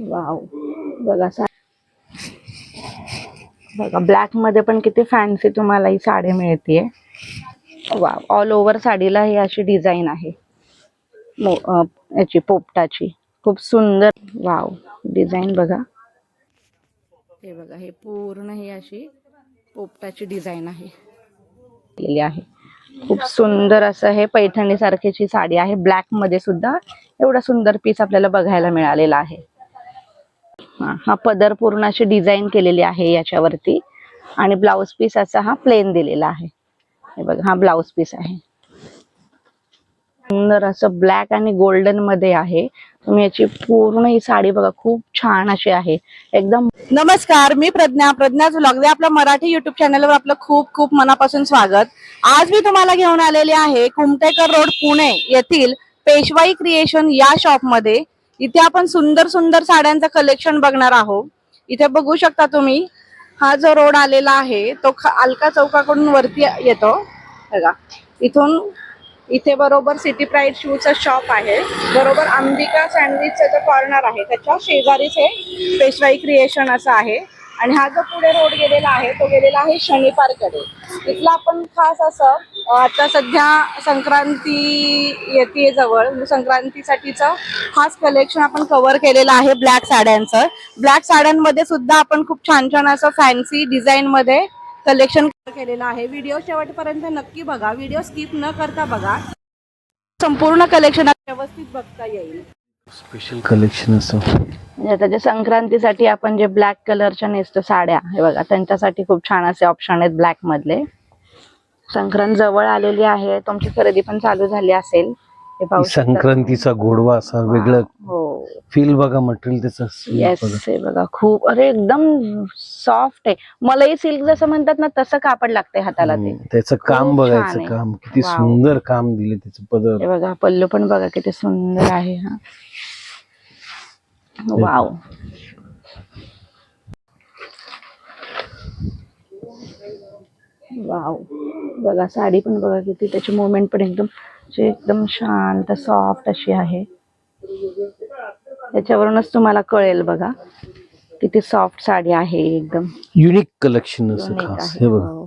Wow बघा सा बघा ब्लॅकमध्ये पण किती फॅन्सी तुम्हाला ही साडी मिळतीये. वाव ऑल ओव्हर साडीला ही अशी डिझाईन आहे. याची पोपटाची. खूप सुंदर. वाव डिझाईन बघा. हे बघा हे पूर्ण ही अशी पोपटाची डिझाईन आहे. केलेली आहे. खूप सुंदर असं हे पैठणी सारखीची साडी आहे. ब्लॅकमध्ये सुद्धा एवढा सुंदर पीस आपल्याला बघायला मिळालेला आहे. हा हा पदर पूर्ण अशी डिझाईन केलेली आहे याच्यावरती. आणि ब्लाउज पीस असा हा प्लेन दिलेला आहे. हे बघा हा ब्लाउज पीस आहे. सुंदर असं ब्लॅक आणि गोल्डनमध्ये आहे. तुम्ही याची पूर्ण ही साडी बघा खूप छान अशी आहे. एकदम नमस्कार मी प्रज्ञा. प्रज्ञा व्लॉग आपल्या मराठी युट्यूब चॅनलवर आपलं खूप खूप मनापासून स्वागत. आज मी तुम्हाला घेऊन आलेले आहे कुमटेकर रोड पुणे येथील पेशवाई क्रिएशन या शॉपमध्ये. इथे आपण सुंदर सुंदर साड्यांचं कलेक्शन बघणार आहोत. इथे बघू शकता तुम्ही हा जो रोड आलेला आहे तो अलका चौकाकडून वरती येतो. बघा इथून इथे बरोबर सिटी प्राईड शूचा शॉप आहे. बरोबर अंबिका सँडविचचा जो कॉर्नर आहे त्याच्या शेजारीच हे पेशवाई क्रिएशन असं आहे. आणि हा जो पुढे रोड गेलेला आहे तो गेलेला आहे शनिपारकडे इथला आपण खास असं आता सध्या संक्रांती येते जवळ म्हणजे संक्रांतीसाठीचं खास कलेक्शन आपण कव्हर केलेलं आहे ब्लॅक साड्यांचं. ब्लॅक साड्यांमध्ये सुद्धा आपण खूप छान छान असं फॅन्सी डिझाईनमध्ये कलेक्शन केलेलं आहे. व्हिडिओ शेवटपर्यंत नक्की बघा. व्हिडिओ स्किप न करता बघा. संपूर्ण कलेक्शन व्यवस्थित बघता येईल. स्पेशल कलेक्शन असं. म्हणजे आता जे संक्रांतीसाठी आपण जे ब्लॅक कलरच्या नेसतो साड्या हे बघा त्यांच्यासाठी खूप छान असे ऑप्शन आहेत ब्लॅक मधले. संक्रांत जवळ आलेली आहे. तुमची खरेदी पण चालू झाली असेल. हे पाहू शकता. संक्रांतीचा गोडवा असा वेगळं. हो. फील बघा मटेरियल त्याचं. येस बघा. हे बघा खूप अरे एकदम सॉफ्ट आहे. मलाही सिल्क जसं म्हणतात ना तसं कापड लागतंय हाताला ते. त्याचं काम खूप छान बघायचं आहे. काम. किती. सुंदर काम दिले त्याचं पदर. हे बघा पल्लू पण बघा किती सुंदर आहे हा. वाव वाव बघा साडी पण बघा किती त्याची मुवमेंट पण एकदम अशी एकदम शांत सॉफ्ट अशी आहे. त्याच्यावरूनच तुम्हाला कळेल बघा. किती सॉफ्ट साडी आहे एकदम. युनिक कलेक्शन खास. हे बघा.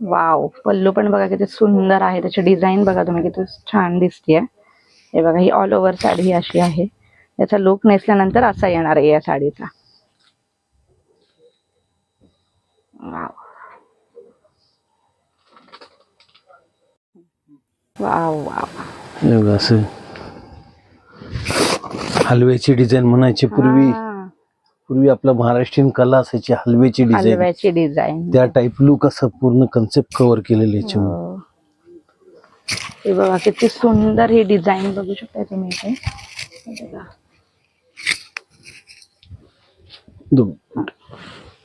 वाव पल्लू पण बघा किती सुंदर आहे. त्याची डिझाईन बघा तुम्ही किती छान दिसतीये. हे बघा ही ऑल ओव्हर साडी ही अशी आहे. याचा लुक नेसल्यानंतर असा येणार आहे या साडीचा. वाव वाव वाव असं हलव्याची डिझाईन म्हणायची पूर्वी. हा, पूर्वी आपलं महाराष्ट्रीयन कला असायची हलव्याची डिझाईन. हलव्याची डिझाईन. त्या टाईप लुक असं पूर्ण कन्सेप्ट कव्हर केलेलं याच्यामध्ये हो. हे बघा किती सुंदर ही डिझाईन बघू शकता तुम्ही इथे. हे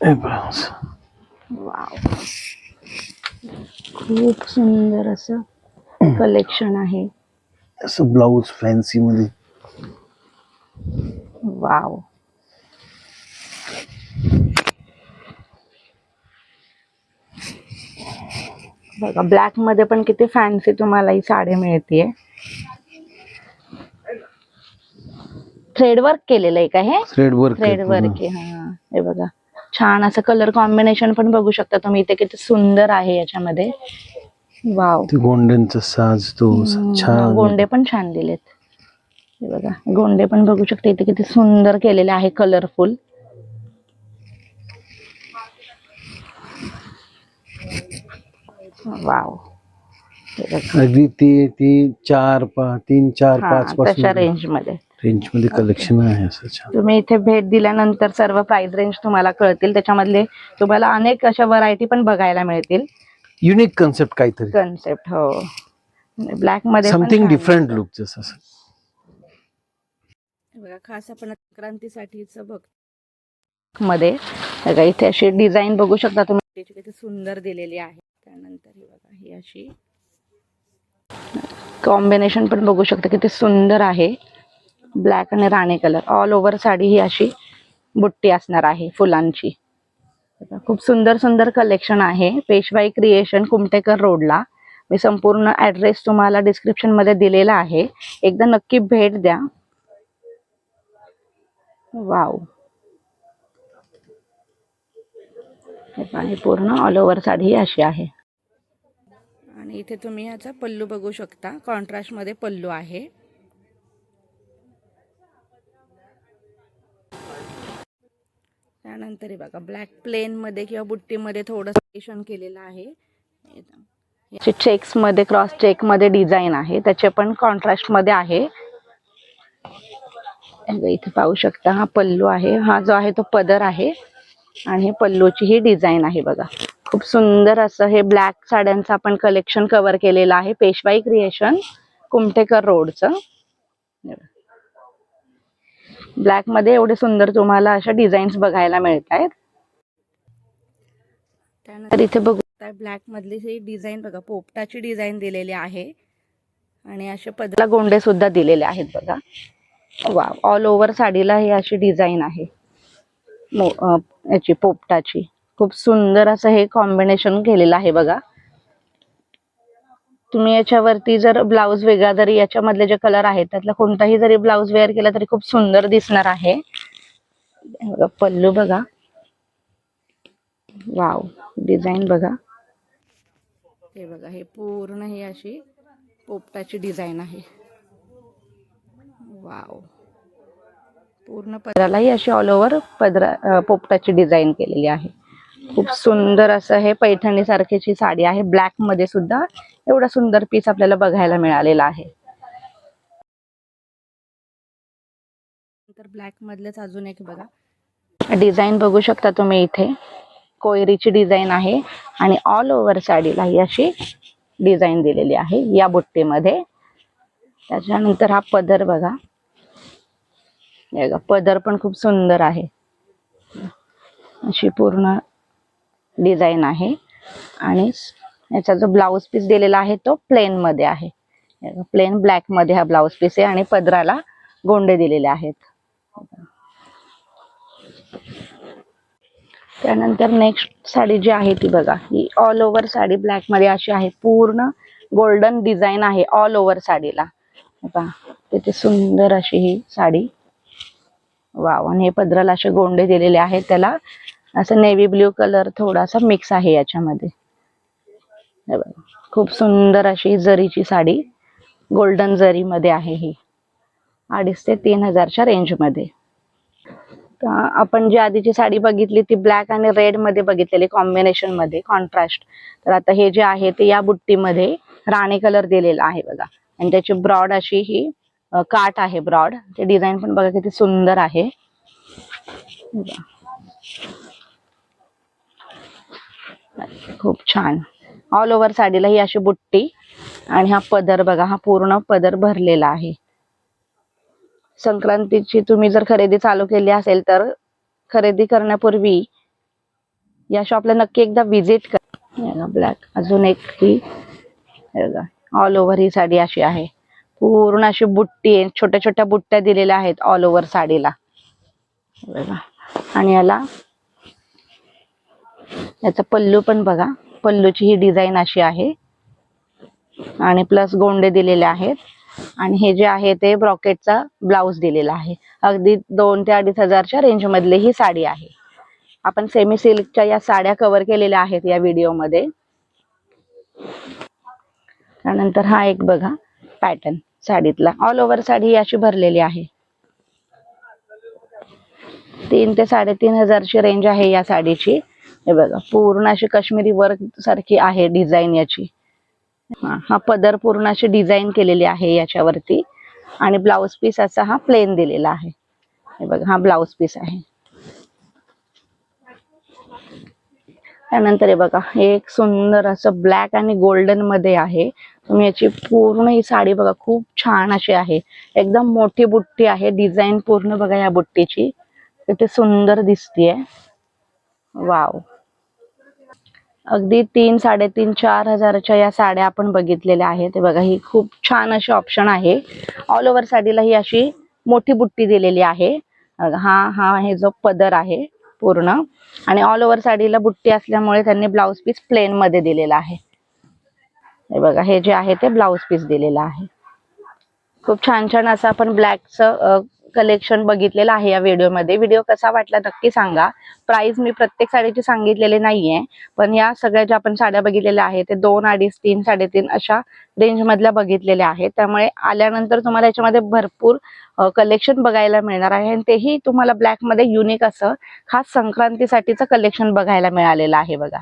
हे बघा असं. वाव. खूप सुंदर असं कलेक्शन आहे. असं ब्लाऊज फॅन्सी मध्ये. वाव बघा ब्लॅकमध्ये पण किती फॅन्सी तुम्हाला ही साडी मिळतीये. थ्रेड वर्क केलेलं आहे का हे? थ्रेड वर्क थ्रेड वर्क आहे हा. हे बघा छान असं कलर कॉम्बिनेशन पण बघू शकता तुम्ही. इथे किती सुंदर आहे याच्यामध्ये. वाव ते गोंड्यांचा साज तो छान गोंडे पण छान दिलेत. हे बघा गोंडे पण बघू शकते इथे किती सुंदर केलेले आहे कलरफुल वाव. अगदी ते ती चार पा तीन चार पाच तशा रेंजमध्ये. रेंजमध्ये कलेक्शन आहे असं छान. तुम्ही इथे भेट दिल्यानंतर सर्व प्राइस रेंज तुम्हाला कळतील. त्याच्यामधले तुम्हाला अनेक अशा व्हरायटी पण बघायला मिळतील. युनिक कन्सेप्ट काहीतरी. कन्सेप्ट हो. ब्लॅकमध्ये समथिंग डिफरंट लुक जसं. असं. बघा खास आपण संक्रांतीसाठीच बघ. मध्ये. बघा इथे अशी डिझाईन बघू शकता तुम्ही. किती सुंदर दिलेली आहे. त्यानंतर ही बघा ही अशी. कॉम्बिनेशन पण बघू शकता किती सुंदर आहे. ब्लॅक आणि राणी कलर ऑल ओव्हर साडी ही अशी बुट्टी असणार आहे फुलांची. खूप सुंदर सुंदर कलेक्शन आहे. पेशवाई क्रिएशन कुमटेकर रोडला मी संपूर्ण ऍड्रेस तुम्हाला डिस्क्रिप्शनमध्ये दिलेला आहे. एकदा नक्की भेट द्या. वाव. हे पूर्ण ऑल ओव्हर साडी अशी आहे. आणि इथे तुम्ही याचा पल्लू बघू शकता. कॉन्ट्रास्टमध्ये पल्लू आहे. त्यानंतर बघा ब्लॅक प्लेन मध्ये किंवा बुट्टीमध्ये थोडं स्टेशन केलेलं आहे. याचे चेक्समध्ये क्रॉस चेकमध्ये डिझाईन आहे. त्याचे पण कॉन्ट्रास्टमध्ये आहे. इथे पाहू शकता हा पल्लू आहे. हा जो आहे तो पदर आहे आणि हे पल्लूची ही डिझाईन आहे बघा. खूप सुंदर असं हे ब्लॅक साड्यांचं आपण कलेक्शन कव्हर केलेलं आहे. पेशवाई क्रिएशन कुमटेकर रोडचं. ब्लॅकमध्ये एवढे सुंदर तुम्हाला अशा डिझाईन्स बघायला मिळत आहेत त्यानंतर इथे बघू ब्लॅक मधली ही डिझाईन बघा पोपटाची डिझाईन दिलेली आहे. आणि अशा पदला गोंडे सुद्धा दिलेले आहेत बघा. वा ऑल ओव्हर साडीला ही अशी डिझाईन आहे. मो याची पोपटाची. खूप सुंदर असं हे कॉम्बिनेशन केलेलं आहे बघा. तुम्ही याच्यावरती जर ब्लाऊज वेगळा जरी याच्यामधले जे कलर आहेत त्यातला कोणताही जरी ब्लाऊज वेअर केला तरी खूप सुंदर दिसणार आहे. बघा पल्लू बघा. वाव डिझाईन बघा. हे बघा हे पूर्ण ही अशी पोपटाची डिझाईन आहे. वाव पूर्ण पदरालाही अशी ऑल ओव्हर पदरा पोपटाची डिझाईन केलेली आहे. खूप सुंदर असं हे पैठणी सारखीची साडी आहे. ब्लॅकमध्ये सुद्धा एवढा सुंदर पीस आपल्याला बघायला मिळालेला आहे. नंतर ब्लॅक मधलेच अजून एक बघा. डिझाईन बघू शकता तुम्ही इथे. कोयरीची डिझाईन आहे आणि ऑल ओव्हर साडीला ही अशी डिझाईन दिलेली आहे या बुट्टीमध्ये. त्याच्यानंतर हा पदर बघा. हे बघा, पदर पण खूप सुंदर आहे. अशी पूर्ण डिझाईन आहे. आणि याचा जो ब्लाऊज पीस दिलेला आहे तो प्लेन मध्ये आहे. प्लेन ब्लॅकमध्ये हा ब्लाऊज पीस आहे आणि पदराला गोंडे दिलेले आहेत. त्यानंतर नेक्स्ट साडी जी आहे ती बघा ही ऑल ओव्हर साडी ब्लॅकमध्ये अशी आहे. पूर्ण गोल्डन डिझाईन आहे ऑल ओव्हर साडीला. बघा तिथे सुंदर अशी ही साडी वाव आणि हे पदराला असे गोंडे दिलेले आहेत त्याला. असं नेव्ही ब्ल्यू कलर थोडासा मिक्स आहे याच्यामध्ये. खूप सुंदर अशी जरीची साडी गोल्डन जरीमध्ये आहे ही. अडीच ते तीन हजारच्या रेंजमध्ये आपण जी आधीची साडी बघितली ती ब्लॅक आणि रेडमध्ये बघितलेली कॉम्बिनेशनमध्ये कॉन्ट्रास्ट तर आता हे जे आहे ते या बुट्टीमध्ये राणी कलर दिलेला आहे बघा. आणि त्याची ब्रॉड अशी ही काट काठ आहे ब्रॉड. ते डिझाईन पण बघा किती सुंदर आहे. खूप छान. ऑल ओव्हर साडीला ही अशी बुट्टी आणि हा पदर बघा हा पूर्ण पदर भरलेला आहे. संक्रांतीची तुम्ही जर खरेदी चालू केली असेल तर खरेदी करण्यापूर्वी या शॉपला नक्की एकदा विजिट कर. ब्लॅक अजून एक ही. ऑल ओव्हर ही साडी अशी आहे. पूर्ण अशी बुट्टी आहे. छोट्या छोट्या बुट्ट्या दिलेल्या आहेत ऑल ओव्हर साडीला. बघा. आणि याला याचा पल्लू पण बघा. पल्लूची ही डिझाईन अशी आहे. आणि प्लस गोंडे दिलेले आहेत. आणि हे जे आहे ते ब्रॉकेटचा ब्लाऊज दिलेला आहे. अगदी दोन ते अडीच हजारच्या रेंजमधली ही साडी आहे. आपण सेमी सिल्कच्या या साड्या कव्हर केलेल्या आहेत या व्हिडिओमध्ये त्यानंतर हा एक बघा पॅटर्न साडीतला. ऑल ओव्हर साडी अशी भरलेली आहे. तीन ते साडेतीन हजारची रेंज आहे या साडीची. हे बघा पूर्ण अशी काश्मीरी वर्क सारखी आहे डिझाईन याची. हा हा पदर पूर्ण अशी डिझाईन केलेली आहे याच्यावरती. आणि ब्लाउज पीस असा हा प्लेन दिलेला आहे. हे बघा हा ब्लाउज पीस आहे. त्यानंतर हे बघा हे एक सुंदर असं ब्लॅक आणि गोल्डनमध्ये आहे. तुम्ही याची पूर्ण ही साडी बघा खूप छान अशी आहे. एकदम मोठी बुट्टी आहे डिझाईन पूर्ण बघा या बुट्टीची. किती सुंदर दिसतीये. वाव अगदी तीन साडेतीन चार हजाराच्या या साड्या आपण बघितलेल्या आहेत. ते बघा ही खूप छान अशी ऑप्शन आहे. ऑल ओव्हर साडीला ही अशी मोठी बुट्टी दिलेली आहे. हा हा आहे जो पदर आहे पूर्ण. आणि ऑल ओव्हर साडीला बुट्टी असल्यामुळे त्यांनी ब्लाउज पीस प्लेन मध्ये दिलेला आहे. हे बघा हे जे आहे ते ब्लाउज पीस दिलेलं आहे. खूप छान छान असं आपण ब्लॅकचं कलेक्शन बघितलेलं आहे या व्हिडिओमध्ये व्हिडिओ कसा वाटला नक्की सांगा. प्राइस मी प्रत्येक साडीची सांगितलेली नाहीये पण या सगळ्या ज्या आपण साड्या बघितलेल्या आहेत ते दोन अडीच तीन साडेतीन अशा रेंज मधल्या बघितलेल्या आहेत. त्यामुळे आल्यानंतर तुम्हाला याच्यामध्ये भरपूर कलेक्शन बघायला मिळणार आहे. आणि तेही तुम्हाला ब्लॅकमध्ये युनिक असं खास संक्रांतीसाठीचं कलेक्शन बघायला मिळालेलं आहे बघा.